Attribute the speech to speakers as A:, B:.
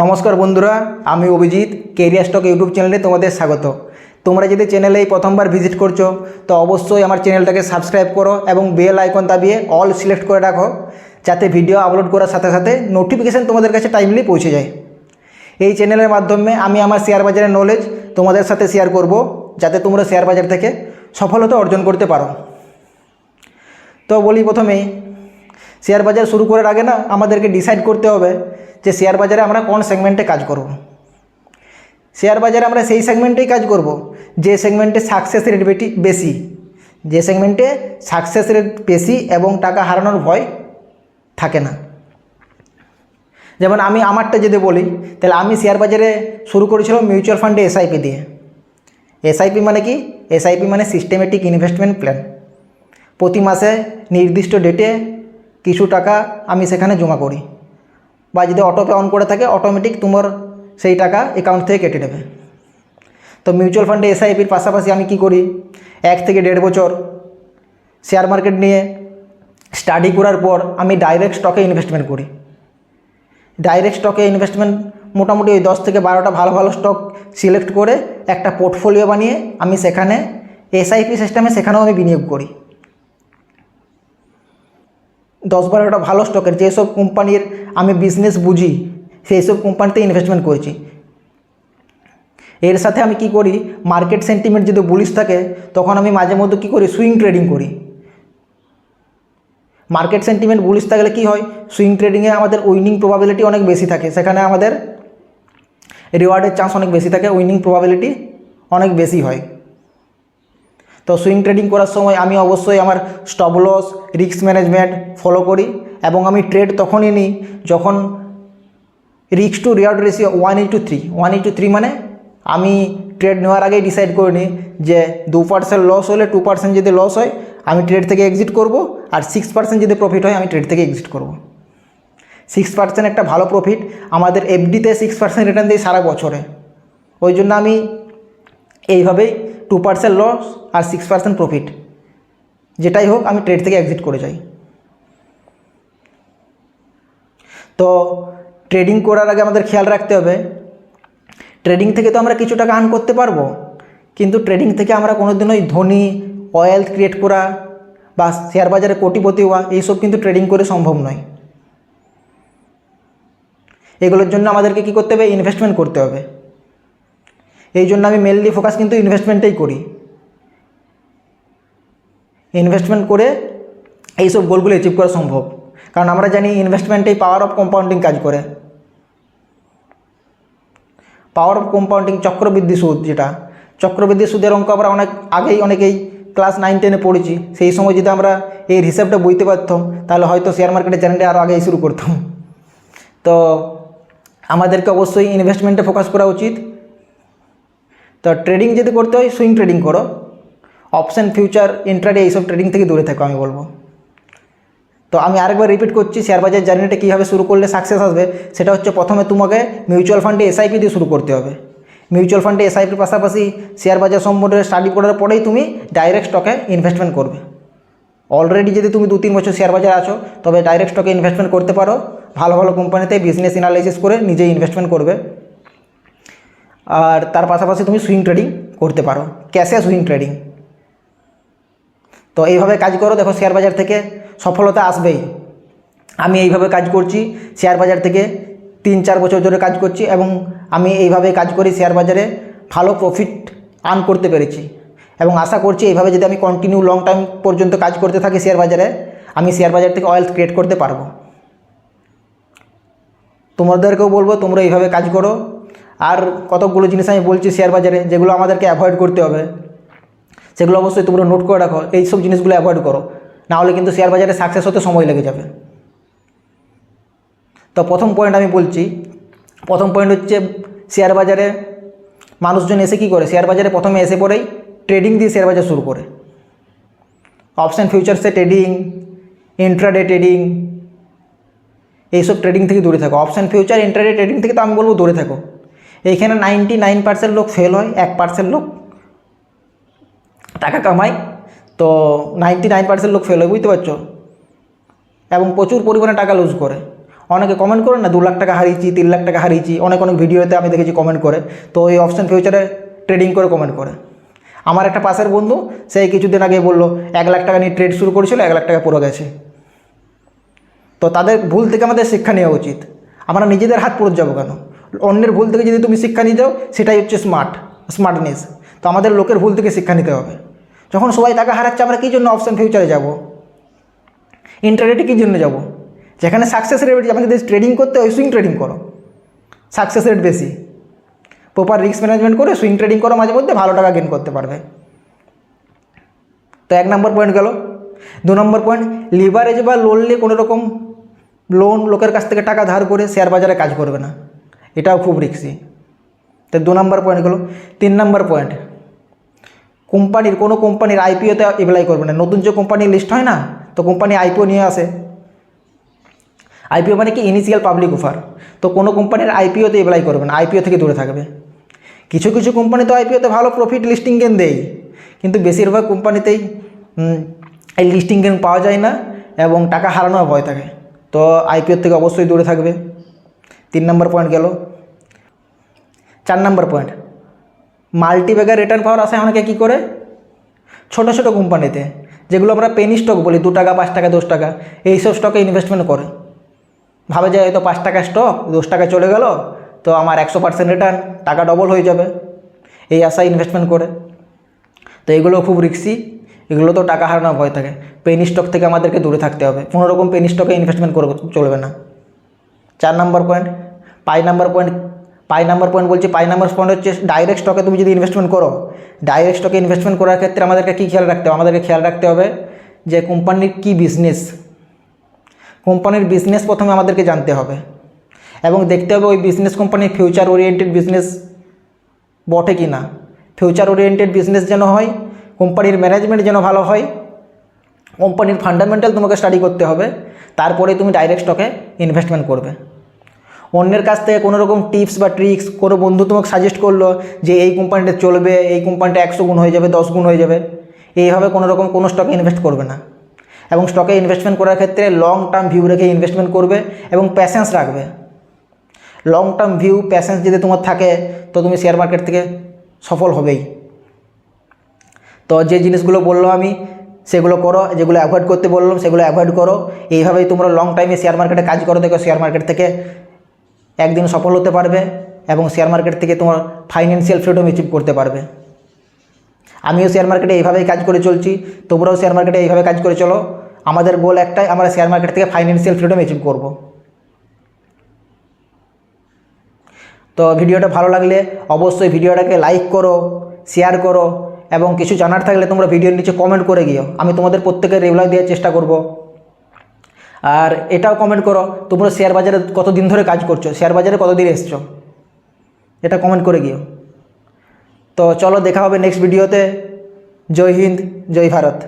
A: নমস্কার বন্ধুরা, আমি অভিজিৎ, কেরিয়ার স্টক ইউটিউব চ্যানেলে তোমাদের স্বাগত। তোমরা যদি চ্যানেলে এই প্রথমবার ভিজিট করছ, তো অবশ্যই আমার চ্যানেলটাকে সাবস্ক্রাইব করো এবং বেল আইকন দাবিয়ে অল সিলেক্ট করে রাখো, যাতে ভিডিও আপলোড করার সাথে সাথে নোটিফিকেশান তোমাদের কাছে টাইমলি পৌঁছে যায়। এই চ্যানেলের মাধ্যমে আমি আমার শেয়ার বাজারের নলেজ তোমাদের সাথে শেয়ার করব, যাতে তোমরা শেয়ার বাজার থেকে সফলতা অর্জন করতে পারো। তো বলি প্রথমেই, শেয়ার বাজার শুরু করার আগে না আমাদেরকে ডিসাইড করতে হবে যে শেয়ার বাজারে আমরা কোন সেগমেন্টে কাজ করব। শেয়ার বাজারে আমরা সেই সেগমেন্টেই কাজ করব, যে সেগমেন্টে সাকসেস রেট বেটি বেশি। যে সেগমেন্টে সাকসেস রেট বেশি এবং টাকা হারানোর ভয় থাকে না। যেমন আমি আমারটা যদি বলি, তাহলে আমি শেয়ার বাজারে শুরু করেছিলাম মিউচুয়াল ফান্ডে এসআইপি দিয়ে। এসআইপি মানে কি? এসআইপি মানে সিস্টেমেটিক ইনভেস্টমেন্ট প্ল্যান প্রতি মাসে নির্দিষ্ট ডেটে কিছু টাকা আমি সেখানে জমা করি। বা যদি অটোপে অন করে থাকে অটোমেটিক তোমার সেই টাকা অ্যাকাউন্ট থেকে কেটে নেবে। তো মিউচুয়াল ফান্ডে এসআইপির পাশাপাশি আমি কি করি? এক থেকে দেড় বছর শেয়ার মার্কেট নিয়ে স্টাডি করার পর আমি ডাইরেক্ট স্টকে ইনভেস্টমেন্ট করি। ডাইরেক্ট স্টকে ইনভেস্টমেন্ট মোটামুটি ওই দশ থেকে বারোটা ভালো ভালো স্টক সিলেক্ট করে একটা পোর্টফোলিও বানিয়ে আমি সেখানে এসআইপি সিস্টেমে সেখানেও আমি বিনিয়োগ করি। দশ বারোটা ভালো স্টকের যেসব কোম্পানির আমি বিজনেস বুঝি সেই সব কোম্পানিতে ইনভেস্টমেন্ট করেছি। এর সাথে আমি কি করি মার্কেট সেন্টিমেন্ট যদি বুলিশ থাকে, তখন আমি মাঝে মধ্যে কী করি সুইং ট্রেডিং করি। মার্কেট সেন্টিমেন্ট বুলিশ থাকলে কী হয় সুইং ট্রেডিংয়ে আমাদের উইনিং প্রবাবিলিটি অনেক বেশি থাকে, সেখানে আমাদের রিওয়ার্ডের চান্স অনেক বেশি থাকে উইনিং প্রবাবিলিটি অনেক বেশি হয়। তো সুইং ট্রেডিং করার সময় আমি অবশ্যই আমার stop loss risk management follow করি এবং আমি ট্রেড তখনই নিই যখন risk to reward ratio one is to three one is to three মানে আমি ট্রেড নেওয়ার আগেই ডিসাইড করে নিই যে দু পার্সেন্ট লস হলে টু পার্সেন্ট যদি লস হয়, আমি ট্রেড থেকে এক্সিট করব আর সিক্স পার্সেন্ট যদি প্রফিট হয়, আমি ট্রেড থেকে এক্সিট করব। সিক্স পার্সেন্ট একটা ভালো প্রফিট আমাদের এফডিতে সিক্স পার্সেন্ট রিটার্ন দিই সারা বছরে। ওই জন্য আমি এইভাবেই টু পার্সেন্ট লস আর সিক্স পার্সেন্ট প্রফিট যেটাই হোক, আমি ট্রেড থেকে এক্সিট করে যাই। তো ট্রেডিং করার আগে আমাদের খেয়াল রাখতে হবে ট্রেডিং থেকে তো আমরা কিছু টাকা আর্ন করতে পারব, কিন্তু ট্রেডিং থেকে আমরা কোনোদিনই ধনী ওয়েলথ ক্রিয়েট করা বা শেয়ার বাজারে কোটিপতি হওয়া, এইসব কিন্তু ট্রেডিং করে সম্ভব নয়। এগুলোর জন্য আমাদেরকে কী করতে হবে? ইনভেস্টমেন্ট করতে হবে। এই জন্য আমি মেনলি ফোকাস কিন্তু ইনভেস্টমেন্টেই করি। ইনভেস্টমেন্ট করে এইসব গোলগুলো অ্যাচিভ করা সম্ভব। কারণ আমরা জানি ইনভেস্টমেন্টেই পাওয়ার অফ কম্পাউন্ডিং কাজ করে। পাওয়ার অফ কম্পাউন্ডিং চক্রবৃদ্ধি সুদ যেটা, চক্রবৃদ্ধি সুদের অঙ্ক আমরা অনেক আগেই অনেকেই ক্লাস নাইন টেনে পড়েছি। সেই সময় যদি আমরা এই হিসাবটা বুঝতে পারতাম, তাহলে হয়তো শেয়ার মার্কেটের চ্যানেলটা আরও আগেই শুরু করতাম। তো আমাদেরকে অবশ্যই ইনভেস্টমেন্টে ফোকাস করা উচিত। তো ট্রেডিং যদি করতে হয় সুইং ট্রেডিং করো। অপশান ফিউচার ইন্ট্রাডে এইসব ট্রেডিং থেকে দূরে থাকো আমি বলব। তো আমি আরেকবার রিপিট করছি শেয়ার বাজার জার্নিটা কীভাবে শুরু করলে সাকসেস আসবে, সেটা হচ্ছে প্রথমে তোমাকে মিউচুয়াল ফান্ডে এসআইপি দিয়ে শুরু করতে হবে। মিউচুয়াল ফান্ডে এসআইপির পাশাপাশি শেয়ার বাজার সম্বন্ধে স্টাডি করার পরেই তুমি ডাইরেক্ট স্টকে ইনভেস্টমেন্ট করবে। অলরেডি যদি তুমি দু তিন বছর শেয়ার বাজারে আছো, তবে ডাইরেক্ট স্টকে ইনভেস্টমেন্ট করতে পারো। ভালো ভালো কোম্পানিতে বিজনেস অ্যানালাইসিস করে নিজেই ইনভেস্টমেন্ট করবে। আর তার পাশাপাশি তুমি সুইং ট্রেডিং করতে পারো ক্যাশে সুইং ট্রেডিং তো এইভাবে কাজ করো, দেখো শেয়ার বাজার থেকে সফলতা আসবেই। আমি এইভাবে কাজ করছি শেয়ার বাজার থেকে তিন চার বছর ধরে কাজ করছি এবং আমি এইভাবে কাজ করি শেয়ার বাজারে ভালো প্রফিট আর্ন করতে পেরেছি। এবং আশা করছি এইভাবে যদি আমি কন্টিনিউ লং টাইম পর্যন্ত কাজ করতে থাকি শেয়ার বাজারে, আমি শেয়ার বাজার থেকে ওয়েলথ ক্রিয়েট করতে পারব। তোমাদেরকেও বলব, তোমরা এইভাবে কাজ করো আর কতকগুলো জিনিস আমি বলছি শেয়ার বাজারে, যেগুলো আমাদেরকে অ্যাভয়েড করতে হবে, সেগুলো অবশ্যই তোমরা নোট করে রাখো এই সব জিনিসগুলো অ্যাভয়েড করো, নাহলে কিন্তু শেয়ার বাজারে সাকসেস হতে সময় লেগে যাবে। তো প্রথম পয়েন্ট আমি বলছি, প্রথম পয়েন্ট হচ্ছে শেয়ার বাজারে মানুষজন এসে কী করে? শেয়ার বাজারে প্রথমে এসে পড়েই ট্রেডিং দিয়ে শেয়ার বাজার শুরু করে। অপশান ফিউচার্সে ট্রেডিং ইন্ট্রাডে ট্রেডিং এইসব ট্রেডিং থেকে দূরে থাকো। অপশান ফিউচার ইন্ট্রাডে ট্রেডিং থেকে তো আমি বলব দূরে থাকো। এইখানে নাইনটি নাইন পার্সেন্ট লোক ফেল হয়, এক পার্সেন্ট লোক টাকা কামায়। তো নাইনটি নাইন পার্সেন্ট লোক ফেল হয়, বুঝতে পারছ? এবং প্রচুর পরিমাণে টাকা লুজ করে। অনেকে কমেন্ট করে না, দু লাখ টাকা হারিয়েছি, তিন লাখ টাকা হারিয়েছি, অনেক অনেক ভিডিওতে আমি দেখেছি কমেন্ট করে। তো এই অপশন ফিউচারে ট্রেডিং করে কমেন্ট করে। আমার একটা পাশের বন্ধু সেই কিছুদিন আগে বলল, এক লাখ টাকা নিয়ে ট্রেড শুরু করেছিল, এক লাখ টাকা পুরো গেছে। তো তাদের ভুল থেকে আমাদের শিক্ষা নেওয়া উচিত। আমরা নিজেদের হাত পড়ে যাব কেন? অন্যের ভুল থেকে যদি তুমি শিক্ষা নিয়ে যাও সেটাই হচ্ছে স্মার্ট স্মার্টনেস তো আমাদের লোকের ভুল থেকে শিক্ষা নিতে হবে। যখন সবাই টাকা হারাচ্ছে, আমরা কী জন্য অপশন ফিউচারে যাব? ইন্টারনেটে কী জন্য যাব? যেখানে সাকসেস রেট আমাকে যদি ট্রেডিং করতে হয় সুইং ট্রেডিং করো। সাকসেস রেট বেশি। প্রপার রিস্ক ম্যানেজমেন্ট করে সুইং ট্রেডিং করো, মাঝে মধ্যে ভালো টাকা গেন করতে পারবে। তো এক নম্বর পয়েন্ট গেল। দু নম্বর পয়েন্ট লিভারেজ বা লোন নিয়ে কোনো রকম লোন লোকের কাছ থেকে টাকা ধার করে শেয়ার বাজারে কাজ করবে না। এটাও খুব রিক্সি তো দু নম্বর পয়েন্ট গেলো তিন নম্বর পয়েন্ট কোম্পানির, কোনো কোম্পানির আইপিওতে অ্যাপ্লাই করবে না। নতুন যে কোম্পানি লিস্ট হয় না, তো কোম্পানি আইপিও নিয়ে আসে। আইপিও মানে কি? ইনিশিয়াল পাবলিক অফার তো কোনো কোম্পানির আইপিওতে অ্যাপ্লাই করবে না আইপিও থেকে দূরে থাকবে। কিছু কিছু কোম্পানি তো আইপিওতে ভালো প্রফিট লিস্টিং গেন দেয়। কিন্তু বেশিরভাগ কোম্পানিতেই এই লিস্টিং গেন পাওয়া যায় না এবং টাকা হারানোর ভয় থাকে। তো আইপিওর থেকে অবশ্যই দূরে থাকবে। তিন নম্বর পয়েন্ট গেল। চার নম্বর পয়েন্ট মাল্টি ব্যাগের রিটার্ন পাওয়ার আশায় অনেকে কী করে? ছোট ছোট কোম্পানিতে যেগুলো আমরা পেনি স্টক বলি, দু টাকা, পাঁচ টাকা, দশ টাকা, এইসব স্টকে ইনভেস্টমেন্ট করে। ভাবে যে হয়তো পাঁচ টাকা স্টক দশ টাকা চলে গেল, তো আমার একশো পার্সেন্ট রিটার্ন টাকা ডবল হয়ে যাবে। এই আশায় ইনভেস্টমেন্ট করে। তো এগুলো খুব রিক্সি এগুলো তো টাকা হারানোর ভয় থাকে। পেনি স্টক থেকে আমাদেরকে দূরে থাকতে হবে। কোনো রকম পেনি স্টকে ইনভেস্টমেন্ট করে চলবে না। চার নাম্বার পয়েন্ট পাই নাম্বার পয়েন্ট পাই নাম্বার পয়েন্ট বলছি, পাই নাম্বার পয়েন্ট হচ্ছে ডাইরেক্ট স্টকে তুমি যদি ইনভেস্টমেন্ট করো ডাইরেক্ট স্টকে ইনভেস্টমেন্ট করার ক্ষেত্রে আমাদেরকে কী খেয়াল রাখতে হবে? আমাদেরকে খেয়াল রাখতে হবে যে কোম্পানির কী বিজনেস কোম্পানির বিজনেস প্রথমে আমাদেরকে জানতে হবে এবং দেখতে হবে ওই বিজনেস কোম্পানির ফিউচার ওরিয়েন্টেড বিজনেস বটে কি না ফিউচার ওরিয়েন্টেড বিজনেস যেন হয় কোম্পানির ম্যানেজমেন্ট যেন ভালো হয় কোম্পানির ফান্ডামেন্টাল তোমাকে স্টাডি করতে হবে, তারপরে তুমি ডাইরেক্ট স্টকে ইনভেস্টমেন্ট করবে। অন্যের কাছ থেকে কোনো রকম টিপস বা ট্রিক্স কোনো বন্ধু তোমাকে সাজেস্ট করল যে এই কোম্পানিটা চলবে, এই কোম্পানিটা একশো গুণ হয়ে যাবে, দশ গুণ হয়ে যাবে, এইভাবে কোনো রকম কোনো স্টকে ইনভেস্ট করবে না। এবং স্টকে ইনভেস্টমেন্ট করার ক্ষেত্রে লং টার্ম ভিউ রেখে ইনভেস্টমেন্ট করবে এবং প্যাশেন্স রাখবে। লং টার্ম ভিউ প্যাশেন্স যদি তোমার থাকে, তো তুমি শেয়ার মার্কেট থেকে সফল হবেই। তো যে জিনিসগুলো বলল আমি, সেগুলো করো, যেগুলো অ্যাভয়েড করতে বললাম, সেগুলো অ্যাভয়েড করো। এইভাবেই তোমরা লং টাইমে শেয়ার মার্কেটে কাজ করো দেখো শেয়ার মার্কেট থেকে একদিন সফল হতে পারবে এবং শেয়ার মার্কেট থেকে তোমার ফাইন্যান্সিয়াল ফ্রিডম অ্যাচিভ করতে পারবে। আমিও শেয়ার মার্কেটে এইভাবেই কাজ করে চলছি, তোমরাও শেয়ার মার্কেটে এইভাবে কাজ করে চলো। আমাদের গোল একটাই, আমরা শেয়ার মার্কেট থেকে ফাইন্যান্সিয়াল ফ্রিডম অ্যাচিভ করব। তো ভিডিওটা ভালো লাগলে অবশ্যই ভিডিওটাকে লাইক করো শেয়ার করো এবং কিছু জানার থাকলে তোমরা ভিডিওর নিচে কমেন্ট করে গিয়েও আমি তোমাদের প্রত্যেকের রিপ্লাই দেওয়ার চেষ্টা করব। আর এটাও কমেন্ট করো, তোমরা শেয়ার বাজারে কতদিন ধরে কাজ করছ? শেয়ার বাজারে কতদিন এসছো? এটা কমেন্ট করে গিয়েও তো চলো, দেখা হবে নেক্সট ভিডিওতে জয় হিন্দ, জয় ভারত।